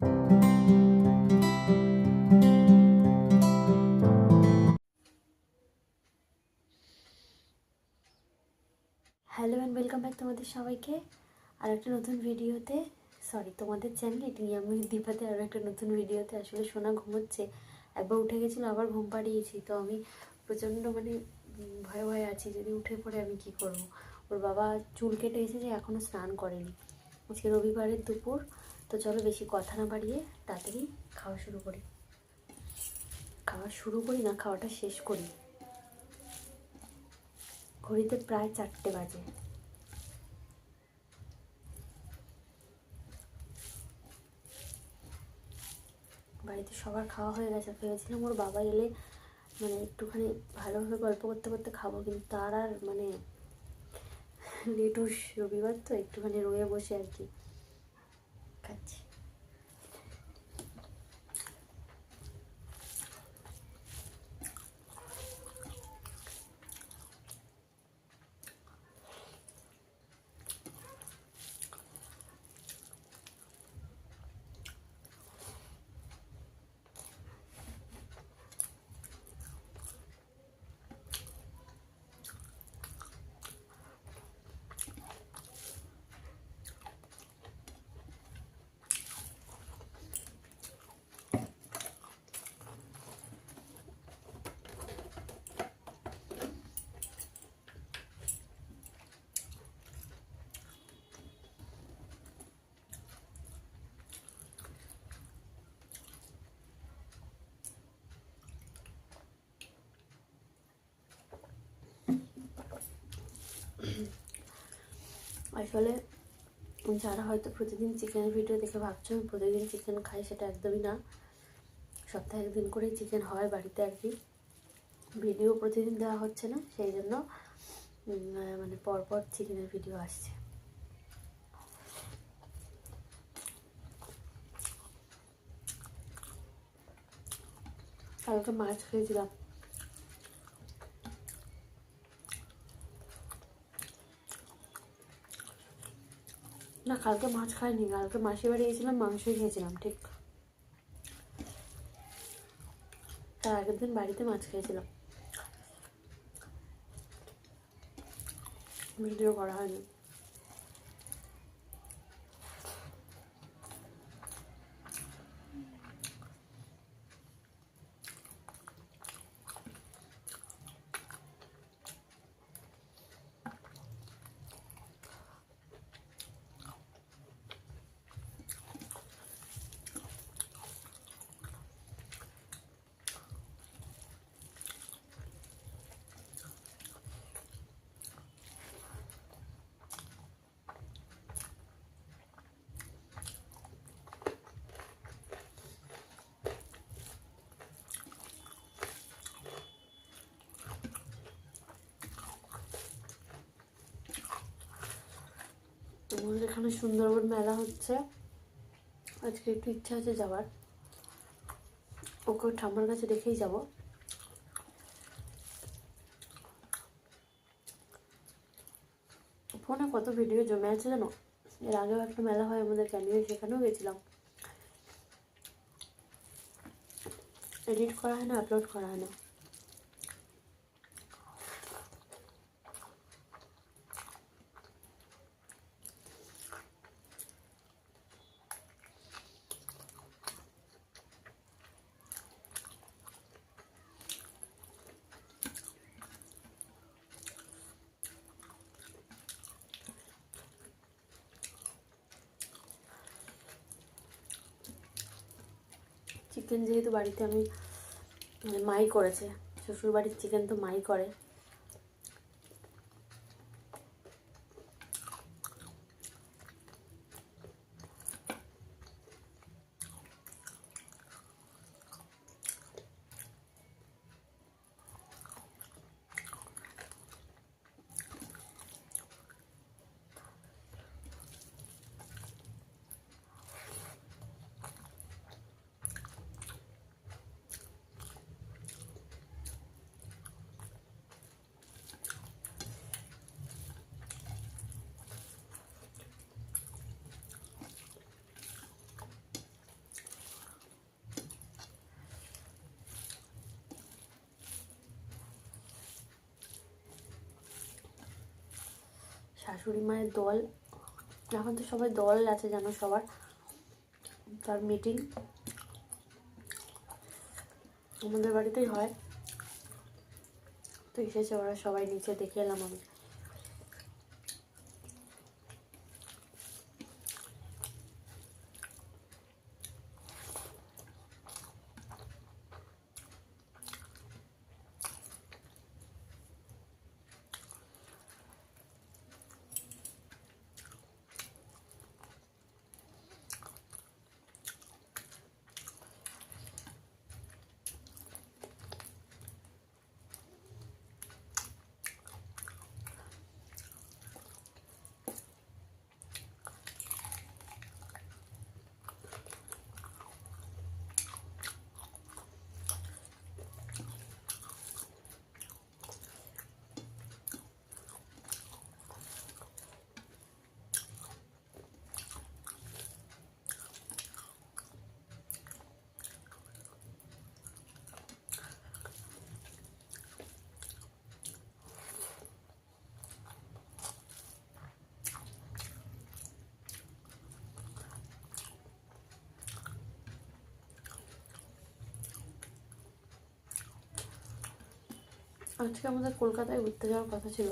Hello and welcome back তোমাদের সবাইকে। আর একটা নতুন ভিডিওতে সরি তোমাদের চ্যানেলে আমি দীপাতে আরও একটা নতুন ভিডিওতে আসলে সোনা ঘুমোচ্ছে। একবার উঠে গেছিল, আবার ঘুম পাড়িয়েছি। তো আমি প্রচণ্ড মানে ভয়ে ভয়ে আছি, যদি উঠে পড়ে আমি কি করব? ওর বাবা চুল কেটে এসেছে এখনও স্নান করেনি। আজকে রবিবারের দুপুর তো চলো বেশি কথা না বাড়িয়ে তাড়াতাড়ি খাওয়া শুরু করি। খাওয়া শুরু করি না, খাওয়াটা শেষ করি। ঘড়িতে প্রায় চারটে বাজে। বাড়িতে সবার খাওয়া হয়ে গেছে ভেবেছিলাম ওর বাবা এলে মানে একটুখানি ভালোভাবে গল্প করতে করতে খাব, কিন্তু তার আর মানে লেটুস রবিবার তো, একটুখানি রয়ে বসে আর কি। আসলে যারা হয়তো প্রতিদিন চিকেনের ভিডিও দেখে ভাবছ আমি প্রতিদিন চিকেন খাই সেটা একদমই না। সপ্তাহে একদিন করেই চিকেন হয় বাড়িতে আর কি। ভিডিও প্রতিদিন দেওয়া হচ্ছে না, সেই জন্য মানে পরপর চিকেনের ভিডিও আসছে। কালকে মাছ খেয়েছিলাম। না, কালকে মাছ খাইনি, কালকে মাসির বাড়ি গিয়েছিলাম মাংসই খেয়েছিলাম, ঠিক। তার আগের দিন বাড়িতে মাছ খেয়েছিলাম। ভিডিও করা হয়নি। আমাদের এখানে সুন্দরবন মেলা হচ্ছে। আজকে একটু ইচ্ছা আছে যাওয়ার। ওকে ঠাম্মার কাছে দেখেই যাব। ফোনে কত ভিডিও জমে আছে জানো? এর আগেও একটা মেলা হয় আমাদের ক্যানিয়ে সেখানেও গেছিলাম। এডিট করা হয় না, আপলোড করা হয় না। চিকেন যেহেতু বাড়িতে আমি মানে মাই করেছে শ্বশুর বাড়ির চিকেন তো মাই করে। শাশুড়ি মায়ের দল, এখন তো সবাই দল আছে জানো সবার, তার মিটিং আমাদের বাড়িতেই হয়। তো এসেছে ওরা সবাই নিচে, দেখে এলাম আমি। আজকে আমাদের কলকাতায় ঘুরতে যাওয়ার কথা ছিল।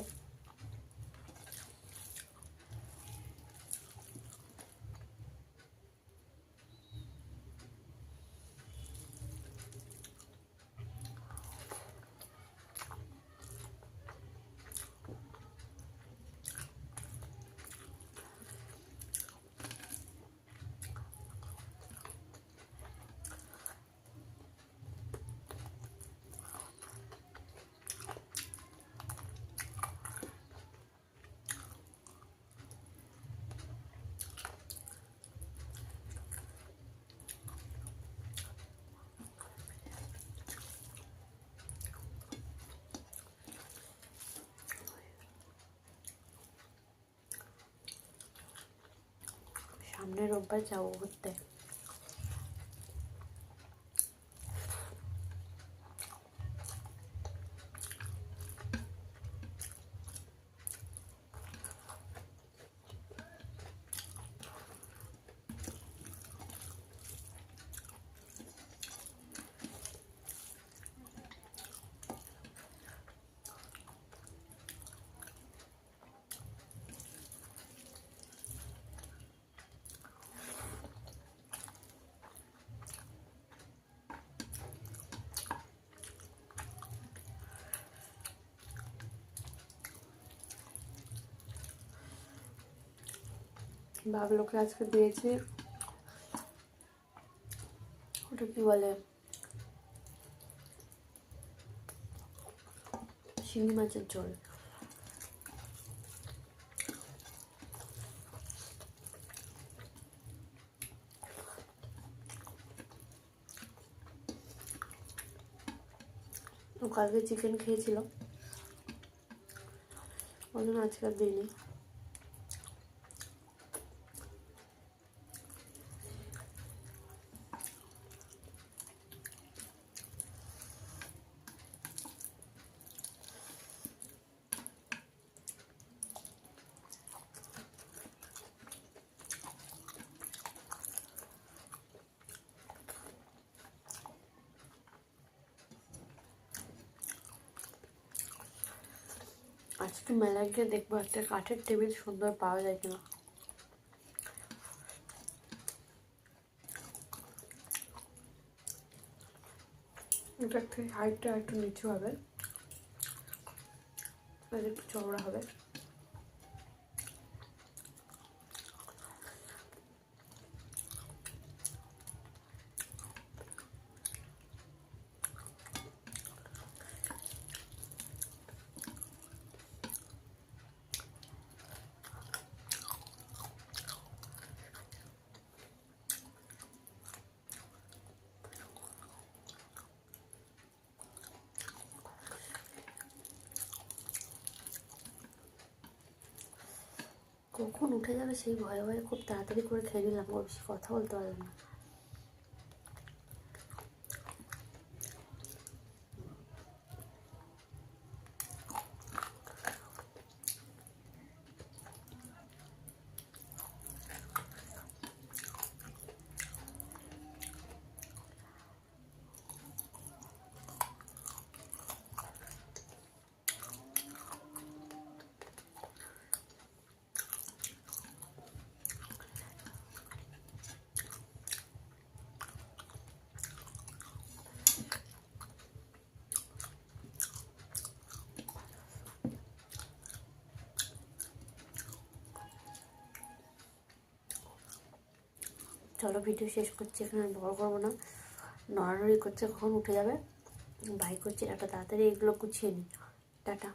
সামনের রোববার যাব ঘুরতে বাবলোকে আজকে দিয়েছি। ওটা কি বলে? শিঙি মাছের ঝোল। কালকে চিকেন খেয়েছিল। ওই জন্য আজকে দিইনি আজকে মেলায় গিয়ে দেখব একটা কাঠের টেবিল সুন্দর পাওয়া যায় কিনা। এটার থেকে হাইটটা একটু নিচু হবে একটু চওড়া হবে। কখন উঠে যাবে সেই ভয়ে ভয়ে খুব তাড়াতাড়ি করে খেয়ে নিলাম, ওর বেশি কথা বলতে পারলাম না। চলো ভিডিও শেষ করছি, এখানে বড় করব না। নড়ানড়ি করছে, কখন উঠে যাবে? বাইক করছি টাটা তাড়াতাড়ি এগুলো গুছিয়ে নি। টাটা।